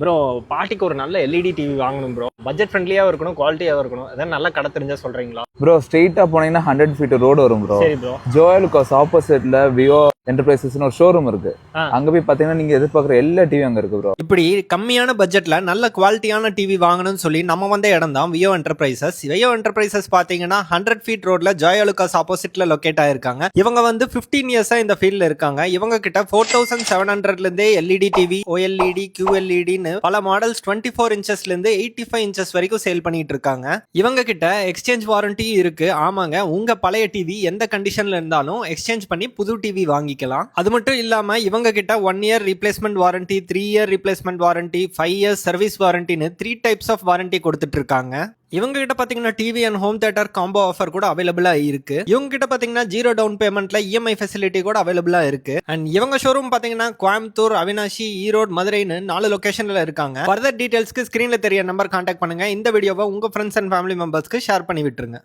Bro பாட்டிக்கு ஒரு நல்ல எல்இடி டிவி வாங்கணும் ப்ரோ பட்ஜெட் ஃப்ரெண்ட்லியாகவும் இருக்கணும் குவாலிட்டியாகவும் இருக்கணும். அதான் நல்ல கடை தெரிஞ்சா சொல்றீங்களா? ப்ரோ ஸ்ட்ரெயிட்டா போனீங்கன்னா ஹண்ட்ரட் ஃபீட் ரோடு வரும் ப்ரோ சரி ப்ரோ ஜோயலுக்காஸ் ஆப்போசிட்ல விவோ என்டர்பிரைசஸ்னு ஒரு ஷோரூம் இருக்கு. அங்க போய் பாத்தீங்கன்னா நீங்க எதிர்பார்க்குற எல்லா டிவி அங்க இருக்கு ப்ரோ இப்படி கம்மியான பட்ஜெட்ல நல்ல குவாலிட்டியான டிவி வாங்கணும்னு சொல்லி நம்ம வந்த இடம் தான் வியோ என்டர்பிரைசஸ் வியோ என்டர்பிரைசஸ் பாத்தீங்கன்னா ஹண்ட்ரட் ஃபீட் ரோட்ல ஜாயலுகாஸ் ஆப்போசிட்ல லொக்கேட் ஆயிருக்காங்க. இவங்க வந்து 15 இயர்ஸா இந்த ஃபீல்ட்ல இருக்காங்க. இவங்க கிட்ட ஃபோர் தௌசண்ட் செவன் ஹண்ட்ரட்ல இருந்தே எல்இடி டிவி ஓஎல்இடி கியூஎல்இடின்னு பல மாடல்ஸ் டுவெண்ட்டி ஃபோர் இன்ச்சஸ்ல இருந்து எயிட்டி ஃபைவ் இன்ச்சஸ் வரைக்கும் சேல் பண்ணிட்டு இருக்காங்க. இவங்க கிட்ட எக்ஸ்சேஞ்ச் வாரண்டி இருக்கு. ஆமாங்க உங்க பழைய டிவி எந்த கண்டிஷன்ல இருந்தாலும் எக்ஸ்சேஞ்ச் பண்ணி புது டிவி வாங்கிக்கலாம். அது மட்டும் இல்லாம இவங்க கிட்ட one year replacement warranty three year replacement warranty five years service வாரண்டின்னு three types of warranty கொடுத்துட்டு இருக்காங்க. இவங்க கிட்ட பாத்தீங்கன்னா TV and home theatre combo offer கூட அவைலபிளா இருக்கு. இவங்க கிட்ட பாத்தீங்கன்னா ஜீரோ டவுன் பேமெண்ட்ல இஎம்ஐ ஃபெசிலிட்டி கூட அவைலபிளா இருக்கு. அண்ட் இவங்க ஷோரூம் பாத்தீங்கன்னா கோயம்புத்தூர் அவினாஷி ஈரோடு மதுரைன்னு நாலு லொகேஷன்ல இருக்காங்க. ஃபர்தர் டீடைல்ஸ்க்கு ஸ்கிரீன்ல தெரிய நம்பர் கான்டாக்ட் பண்ணுங்க. இந்த வீடியோவை உங்க ஃப்ரெண்ட்ஸ் அண்ட் ஃபேமிலி மெம்பர்ஸ்க்கு ஷேர் பண்ணி விட்டுருங்க.